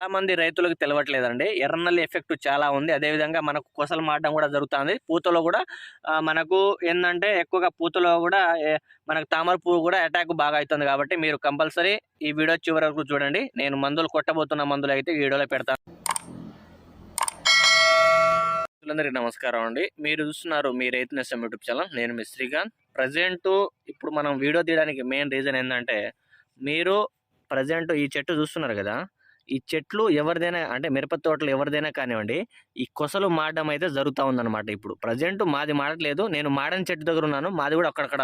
చాలా మంది రైతులకు తెలవట్లేదండి. ఎర్రనల్లి ఎఫెక్ట్ చాలా ఉంది. అదేవిధంగా మనకు కొసలు మారడం కూడా జరుగుతుంది. పూతలో కూడా మనకు ఏంటంటే ఎక్కువగా పూతలో కూడా మనకు తామర పువ్వు కూడా అటాక్ బాగా అవుతుంది కాబట్టి మీరు కంపల్సరీ ఈ వీడియో చివరి వరకు చూడండి. నేను మందులు కొట్టబోతున్న మందులు అయితే వీడియోలో పెడతాను అందరికీ నమస్కారం అండి. మీరు చూస్తున్నారు మీ రైతు నేస్తం యూట్యూబ్ ఛానల్. నేను మీ శ్రీకాంత్. ప్రజెంట్ ఇప్పుడు మనం వీడియో తీయడానికి మెయిన్ రీజన్ ఏంటంటే మీరు ప్రజెంట్ ఈ చెట్టు చూస్తున్నారు కదా ఈ చెట్లు ఎవరిదైనా అంటే మిరప తోటలు ఎవరిదైనా కానివ్వండి ఈ కొసలు మాడడం అయితే జరుగుతూ ఉందన్నమాట ఇప్పుడు. ప్రజెంట్ మాది మాడట్లేదు నేను మాడని చెట్టు దగ్గర ఉన్నాను. మాది కూడా అక్కడక్కడ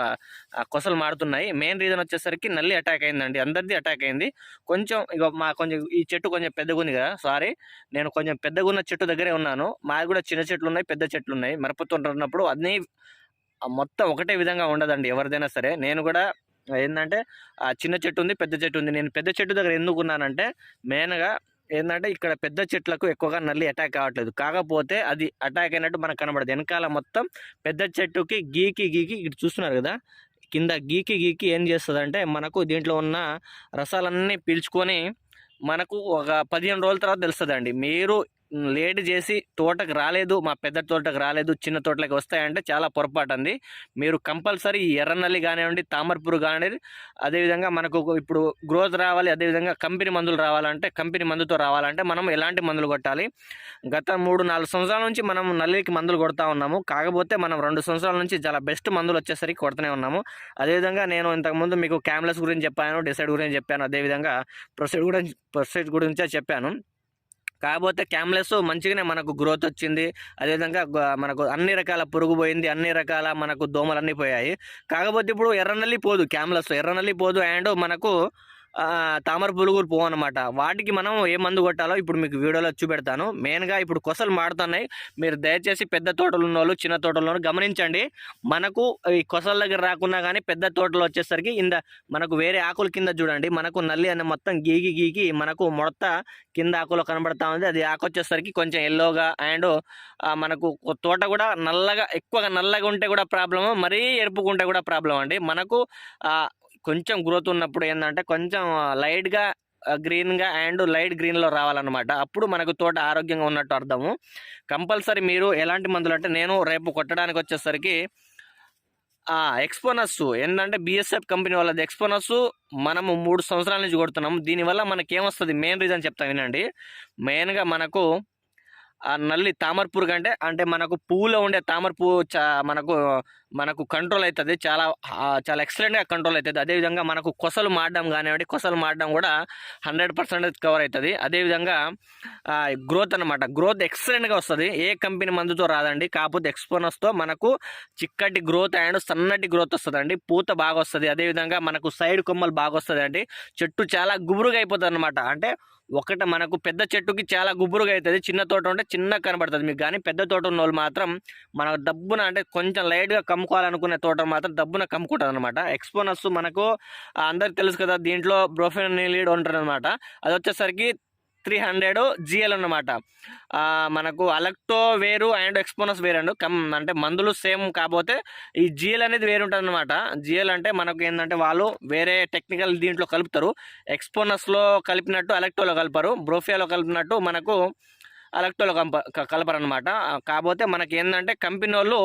కొసలు మాడుతున్నాయి మెయిన్ రీజన్ వచ్చేసరికి నల్లి అటాక్ అయిందండి. అందరిది అటాక్ అయింది. కొంచెం ఇక మా కొంచెం ఈ చెట్టు కొంచెం పెద్దగా ఉంది కదా సారీ. నేను కొంచెం పెద్దగా ఉన్న చెట్టు దగ్గరే ఉన్నాను. మాది కూడా చిన్న చెట్లు ఉన్నాయి పెద్ద చెట్లు ఉన్నాయి. మిరప తోట ఉన్నప్పుడు అన్నీ మొత్తం ఒకటే విధంగా ఉండదండి ఎవరిదైనా సరే. నేను కూడా ఏంటంటే ఆ చిన్న చెట్టు ఉంది పెద్ద చెట్టు ఉంది నేను పెద్ద చెట్టు దగ్గర ఎందుకు ఉన్నానంటే మెయిన్గా ఏంటంటే ఇక్కడ పెద్ద చెట్లకు ఎక్కువగా నల్లి అటాక్ కావట్లేదు. కాకపోతే అది అటాక్ అయినట్టు మనకు కనబడదు. వెనకాల మొత్తం పెద్ద చెట్టుకి గీకి గీకి ఇటు చూస్తున్నారు కదా కింద గీకి గీకి ఏం చేస్తుందంటే మనకు దీంట్లో ఉన్న రసాలన్నీ పీల్చుకొని మనకు ఒక పదిహేను రోజుల తర్వాత తెలుస్తుందండి. మీరు లేట్ చేసి తోటకు రాలేదు మా పెద్ద తోటకు రాలేదు చిన్న తోటలకు వస్తాయంటే చాలా పొరపాటు అంది మీరు కంపల్సరీ ఎర్రనల్లి కానివ్వండి తామరపురు కానివ్వండి అదేవిధంగా మనకు ఇప్పుడు గ్రోత్ రావాలి అదేవిధంగా కంపెనీ మందులు రావాలంటే కంపెనీ మందుతో రావాలంటే మనం ఎలాంటి మందులు కొట్టాలి? గత మూడు నాలుగు సంవత్సరాల నుంచి మనం నల్లికి మందులు కొడతా ఉన్నాము. కాకపోతే మనం రెండు సంవత్సరాల నుంచి చాలా బెస్ట్ మందులు వచ్చేసరికి కొడుతూనే ఉన్నాము. అదేవిధంగా నేను ఇంతకుముందు మీకు క్యామ్లెస్ గురించి చెప్పాను డిసైడ్ గురించి చెప్పాను అదేవిధంగా ప్రొసైడ్ గురించి ప్రొసైడ్ గురించే చెప్పాను. కాకపోతే క్యామ్లెస్ మంచిగానే మనకు గ్రోత్ వచ్చింది. అదేవిధంగా మనకు అన్ని రకాల పురుగు పోయింది అన్ని రకాల మనకు దోమలు అన్నీ పోయాయి. కాకపోతే ఇప్పుడు ఎర్రనల్లి పోదు క్యామ్లెస్ ఎర్రనల్లి పోదు అండ్ మనకు తామర పురుగులు పువ్వు అనమాట వాటికి మనం ఏ మందు కొట్టాలో ఇప్పుడు మీకు వీడియోలో చూపెడతాను. మెయిన్గా ఇప్పుడు కొసలు మాడుతున్నాయి. మీరు దయచేసి పెద్ద తోటలు ఉన్న వాళ్ళు చిన్న తోటలు గమనించండి. మనకు ఈ కొసల దగ్గర రాకున్నా కానీ పెద్ద తోటలు వచ్చేసరికి ఇంద మనకు వేరే ఆకుల కింద చూడండి. మనకు నల్లి అనే మొత్తం గీకి గీకి మనకు మొడత కింద ఆకులో కనబడతా ఉంది. అది ఆకు వచ్చేసరికి కొంచెం ఎల్లోగా అండ్ మనకు తోట కూడా నల్లగా ఎక్కువగా నల్లగా ఉంటే కూడా ప్రాబ్లము మరీ ఎరుపుకుంటే కూడా ప్రాబ్లం అండి. మనకు కొంచెం గ్రోత్ ఉన్నప్పుడు ఏంటంటే కొంచెం లైట్గా గ్రీన్గా అండ్ లైట్ గ్రీన్లో రావాలన్నమాట. అప్పుడు మనకు తోట ఆరోగ్యంగా ఉన్నట్టు అర్థము. కంపల్సరీ మీరు ఎలాంటి మందులు అంటే నేను రేపు కొట్టడానికి వచ్చేసరికి ఎక్స్పోనస్ ఏంటంటే బిఎస్ఎఫ్ కంపెనీ వాళ్ళది ఎక్స్పోనస్ మనము మూడు సంవత్సరాల నుంచి కొడుతున్నాము. దీనివల్ల మనకి ఏమొస్తుంది మెయిన్ రీజన్ చెప్తాం వినండి. మెయిన్గా మనకు ఆ నల్లి తామర కంటే అంటే అంటే మనకు పువ్వులో ఉండే తామర పువ్వు చా మనకు మనకు కంట్రోల్ అవుతుంది చాలా చాలా ఎక్సలెంట్గా కంట్రోల్ అవుతుంది అదేవిధంగా మనకు కొసలు మాడడం కానివ్వండి కొసలు మాడడం కూడా హండ్రెడ్ పర్సెంటేజ్ కవర్ అవుతుంది అదేవిధంగా గ్రోత్ అనమాట గ్రోత్ ఎక్సలెంట్గా వస్తుంది. ఏ కంపెనీ మందుతో రాదండి. కాకపోతే ఎక్స్పోనస్తో మనకు చిక్కటి గ్రోత్ అండ్ సన్నటి గ్రోత్ వస్తుందండి. పూత బాగా వస్తుంది. అదేవిధంగా మనకు సైడ్ కొమ్మలు బాగా వస్తుంది చెట్టు చాలా గుబురుగా అయిపోతుంది అనమాట అంటే ఒకటి మనకు పెద్ద చెట్టుకి చాలా గుబురుగా అవుతుంది చిన్న తోట ఉంటే చిన్న కనబడుతుంది. మీకు కానీ పెద్ద తోట ఉన్న వాళ్ళు మాత్రం మన డబ్బున అంటే కొంచెం లైట్గా కమ్ముకోవాలనుకునే తోట మాత్రం డబ్బున కమ్ముకుంటుంది అనమాట ఎక్స్పోనస్ మనకు అందరికి తెలుసు కదా దీంట్లో బ్రోఫెనీలీడ్ ఉంటుంది అనమాట అది వచ్చేసరికి త్రీ హండ్రెడ్ జిఎల్ అన్నమాట. మనకు అలక్టో వేరు అండ్ ఎక్స్పోనస్ వేరు అండ్ కమ్ అంటే మందులు సేమ్ కాకపోతే ఈ జిఎల్ అనేది వేరు ఉంటుంది అనమాట జిఎల్ అంటే మనకు ఏంటంటే వాళ్ళు వేరే టెక్నికల్ దీంట్లో కలుపుతారు. ఎక్స్పోనస్లో కలిపినట్టు అలెక్టోలో కలపరు. బ్రోఫియాలో కలిపినట్టు మనకు అలక్టోలో కంప క- కలపరనమాట కాకపోతే మనకి ఏంటంటే కంపెనీ వాళ్ళు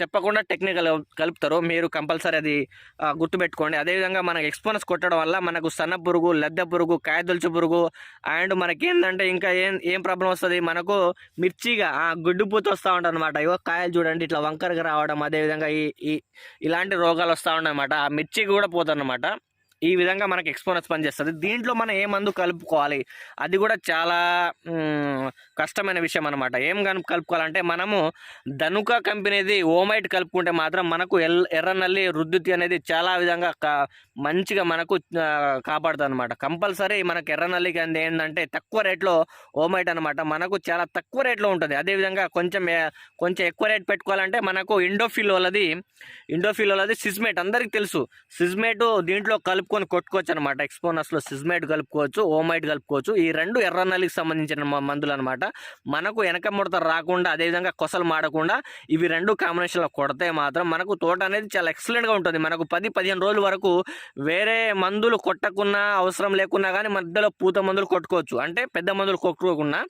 చెప్పకుండా టెక్నికల్ కలుపుతారు. మీరు కంపల్సరీ అది గుర్తుపెట్టుకోండి. అదేవిధంగా మనకి ఎక్స్పోనస్ కొట్టడం వల్ల మనకు సన్న పురుగు లద్దె పురుగు కాయదొలుచు పురుగు అండ్ మనకి ఏంటంటే ఇంకా ఏం ఏం ప్రాబ్లం వస్తుంది? మనకు మిర్చిగా ఆ, గుడ్డు పూత వస్తూ ఉంటుంది అనమాట ఇవో కాయలు చూడండి ఇట్లా వంకరగా రావడం అదేవిధంగా ఈ ఈ ఇలాంటి రోగాలు వస్తూ ఉంటాయి ఆ మిర్చికి కూడా పోతుంది ఈ విధంగా మనకి ఎక్స్పోనస్ పనిచేస్తుంది. దీంట్లో మనం ఏ మందు కలుపుకోవాలి? అది కూడా చాలా కష్టమైన విషయం అనమాట ఏం కనుక కలుపుకోవాలంటే మనము ధనుక కంపెనీది ఓమైట్ కలుపుకుంటే మాత్రం మనకు ఎల్ ఎర్రనల్లి రుద్దుతి అనేది చాలా విధంగా కా- మంచిగా మనకు కాపాడుతుంది అనమాట కంపల్సరీ మనకు ఎర్రనల్లికి అంది ఏంటంటే తక్కువ రేట్లో ఓమైట్ అనమాట మనకు చాలా తక్కువ రేట్లో ఉంటుంది. అదేవిధంగా కొంచెం కొంచెం ఎక్కువ రేట్ పెట్టుకోవాలంటే మనకు ఇండోఫిల్ వాళ్ళది ఇండోఫిల్ వాళ్ళది సిజ్మేట్ అందరికీ తెలుసు. సిస్మేట్ దీంట్లో కలుపుకొని కొట్టుకోవచ్చు అనమాట ఎక్స్పోనస్లో సిజ్మేట్ కలుపుకోవచ్చు ఓమైట్ కలుపుకోవచ్చు. ఈ రెండు ఎర్రనల్లికి సంబంధించిన మ- మందులు అనమాట మనకు వెనక ముడత రాకుండా అదేవిధంగా కొసలు మాడకుండా ఇవి రెండు కాంబినేషన్లో కొడితే మాత్రం మనకు తోట అనేది చాలా ఎక్సలెంట్గా ఉంటుంది. మనకు పది పదిహేను రోజుల వరకు వేరే మందులు కొట్టకున్నా అవసరం లేకున్నా కానీ మధ్యలో పూత మందులు కొట్టుకోవచ్చు. అంటే పెద్ద మందులు కొట్టుకోకుండా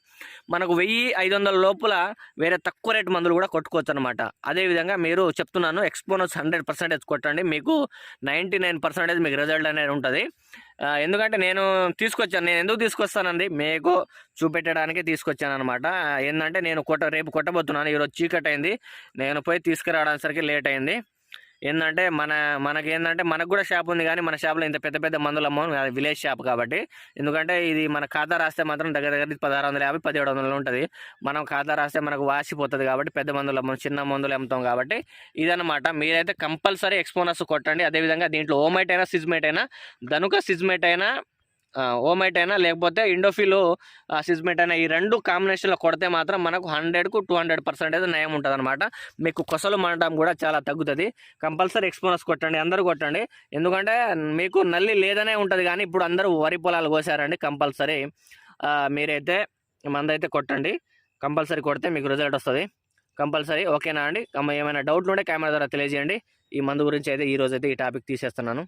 మనకు వెయ్యి ఐదు వందల లోపల వేరే తక్కువ రేటు మందులు కూడా కొట్టుకోవచ్చు అనమాట అదేవిధంగా మీరు చెప్తున్నాను ఎక్స్పోనస్ హండ్రెడ్ పర్సెంటేజ్ కొట్టండి. మీకు నైంటీ నైన్ పర్సెంటేజ్ మీకు రిజల్ట్ అనేది ఉంటుంది. ఎందుకంటే నేను తీసుకొచ్చాను. నేను ఎందుకు తీసుకొస్తానండి మీకు చూపెట్టడానికి తీసుకొచ్చాను అనమాట ఏంటంటే నేను కొట్ట రేపు కొట్టబోతున్నాను. ఈరోజు చీకటి అయింది నేను పోయి తీసుకురావడానికి లేట్ అయింది ఏంటంటే మన మనకి ఏంటంటే మనకు కూడా షాప్ ఉంది కానీ మన షాప్లో ఇంత పెద్ద పెద్ద మందులు అమ్మం విలేజ్ షాప్ కాబట్టి. ఎందుకంటే ఇది మన ఖాతా రాస్తే మాత్రం దగ్గర దగ్గర పదహారు వందల యాభై పదిహేడు వందలు ఉంటుంది. మనం ఖాతా రాస్తే మనకు వాసిపోతుంది కాబట్టి పెద్ద మందులు అమ్మం చిన్న మందులు అమ్ముతాం కాబట్టి ఇదనమాట మీరైతే కంపల్సరీ ఎక్స్పోనస్ కొట్టండి. అదేవిధంగా దీంట్లో ఓమైట్ అయినా సిజ్మేట్ అయినా ధనుక సిజ్మేట్ అయినా ఓమైట్ అయినా లేకపోతే ఇండోఫిల్ సిజ్మేట్ అయినా ఈ రెండు కాంబినేషన్లో కొడితే మాత్రం మనకు హండ్రెడ్కు టూ హండ్రెడ్ పర్సెంటేజ్ నయం ఉంటుంది అనమాట మీకు కొసలు మండడం కూడా చాలా తగ్గుతుంది. కంపల్సరీ ఎక్స్పోనస్ కొట్టండి అందరూ కొట్టండి. ఎందుకంటే మీకు నల్లి లేదనే ఉంటుంది కానీ ఇప్పుడు అందరూ వరి పొలాలు కోసారండి కంపల్సరీ. మీరైతే మందైతే కొట్టండి. కంపల్సరీ కొడితే మీకు రిజల్ట్ వస్తుంది. కంపల్సరీ ఓకేనా అండి? ఏమైనా డౌట్లు ఉంటే కెమెరా ద్వారా తెలియజేయండి. ఈ మందు గురించి అయితే ఈ అయితే ఈ టాపిక్ తీసేస్తున్నాను.